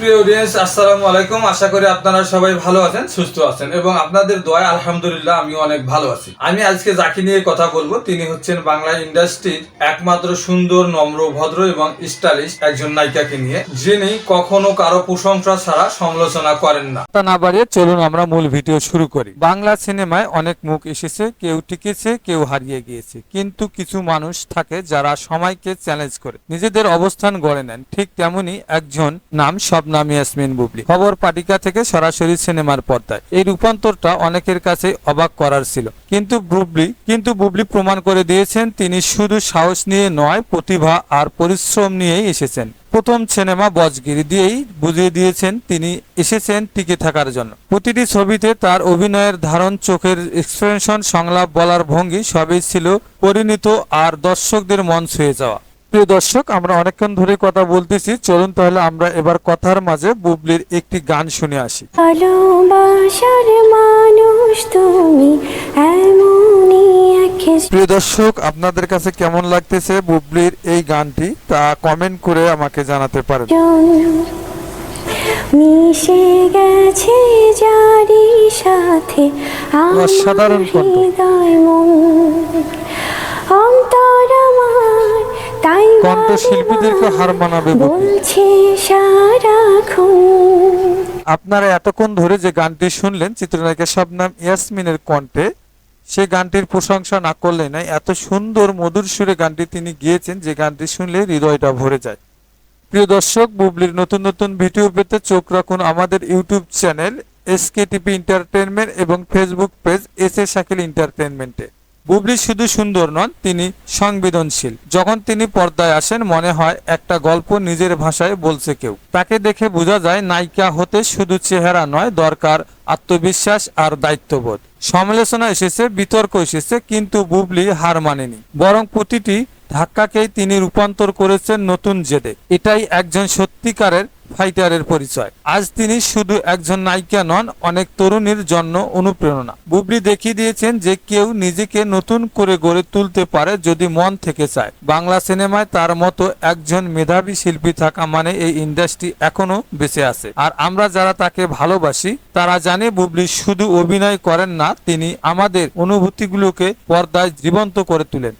প্রিয় অডিয়েন্স আসসালামু আলাইকুম। আশা করি আপনারা সবাই ভালো আছেন, সুস্থ আছেন এবং আপনাদের দোয়ায় আলহামদুলিল্লাহ আমি অনেক ভালো আছি। আমি আজকে যাকে নিয়ে কথা বলব, তিনি হচ্ছেন বাংলা ইন্ডাস্ট্রির একমাত্র সুন্দর, নম্র, ভদ্র এবং স্টাইলিশ একজন নায়িকাকে নিয়ে, যিনি কখনো কারও প্রশংসা ছাড়া সমালোচনা করেন না। তা না বাড়িয়ে চলুন আমরা মূল ভিডিও শুরু করি। বাংলা সিনেমায় অনেক মুখ এসেছে, কেউ টিকেছে, কেউ হারিয়ে গিয়েছে। কিন্তু কিছু মানুষ থাকে যারা সময়কে চ্যালেঞ্জ করে, নিজেদের অবস্থান গড়ে নেন। ঠিক তেমনি একজন নাম শবনাম ইয়াসমিন বুবলি। খবর পাটিকা থেকে সরাসরি সিনেমার পর্দায়। এই রূপান্তরটা অনেকের কাছে অবাক করার ছিল। কিন্তু বুবলি কিন্তু বুবলি প্রমাণ করে দিয়েছেন তিনি শুধু সাহস নিয়ে নয়, প্রতিভা আর পরিশ্রম নিয়েই এসেছেন। প্রথম সিনেমা বজগিরি দিয়েই বুঝিয়ে দিয়েছেন তিনি এসেছেন টিকে থাকার জন্য। প্রতিটি ছবিতে তার অভিনয়ের ধারণ, চোখের এক্সপ্রেশন, সংলাপ বলার ভঙ্গি সবই ছিল পরিণত আর দর্শকদের মন ছুঁয়ে যাওয়া। প্রিয় দর্শক আমরা অনেকক্ষণ ধরে কথা বলতেছি। চলুন তাহলে আমরা এবার কথার মাঝে বুবলির একটি গান শুনে আসি। ভালোবাসার মানুষ তুমি এমনই প্রিয় দর্শক আপনাদের কাছে কেমন লাগতেছে বুবলির এই গানটি? তা কমেন্ট করে আমাকে জানাতে পারেন। মিশে গেছে যারি সাথে অসাধারণ হৃদয় মন। কণ্ঠশিল্পীদেরকে হার মানাবে আপনারা এতক্ষণ ধরে যে গানটি শুনলেন চিত্রনায়িকা শবনাম ইয়াসমিনের কণ্ঠে সে গানটির প্রশংসা না করলে নাই এত সুন্দর মধুর সুরে গানটি তিনি গিয়েছেন যে গানটি শুনলে হৃদয়টা ভরে যায়। প্রিয় দর্শক বুবলির নতুন নতুন ভিডিও পেতে চোখ রাখুন আমাদের YouTube channel SK TV entertainment এবং Facebook page S A Shakil এন্টারটেনমেন্টে Bubly শুধু সুন্দর নন, তিনি সংবেদনশীল। যখন তিনি পর্দায় আসেন, মনে হয় একটা গল্প নিজের ভাষায় বলছে কেউ। তাকে দেখে বোঝা যায়, নায়িকা হতে শুধু চেহারা নয়, দরকার আত্মবিশ্বাস আর দায়িত্ববোধ। সমালোচনা এসেছে, বিতর্ক এসেছে, কিন্তু বুবলি হার মানেনি। বরং প্রতিটি ধাক্কাকেই তিনি রূপান্তর করেছেন নতুন জেদে। এটাই একজন সত্যিকারের ফাইটারের পরিচয়। আজ তিনি শুধু একজন নায়িকা নন, অনেক তরুণীর জন্য অনুপ্রেরণা। বুবলি দেখিয়ে দিয়েছেন যে কেউ নিজেকে নতুন করে গড়ে তুলতে পারে যদি মন থেকে চায়। বাংলা সিনেমায় তার মতো একজন মেধাবী শিল্পী থাকা মানে এই ইন্ডাস্ট্রি এখনও বেঁচে আছে। আর আমরা যারা তাকে ভালোবাসি, তারা জানে বুবলি শুধু অভিনয় করেন না, তিনি আমাদের অনুভূতিগুলোকে পর্দায় জীবন্ত করে তুলেন।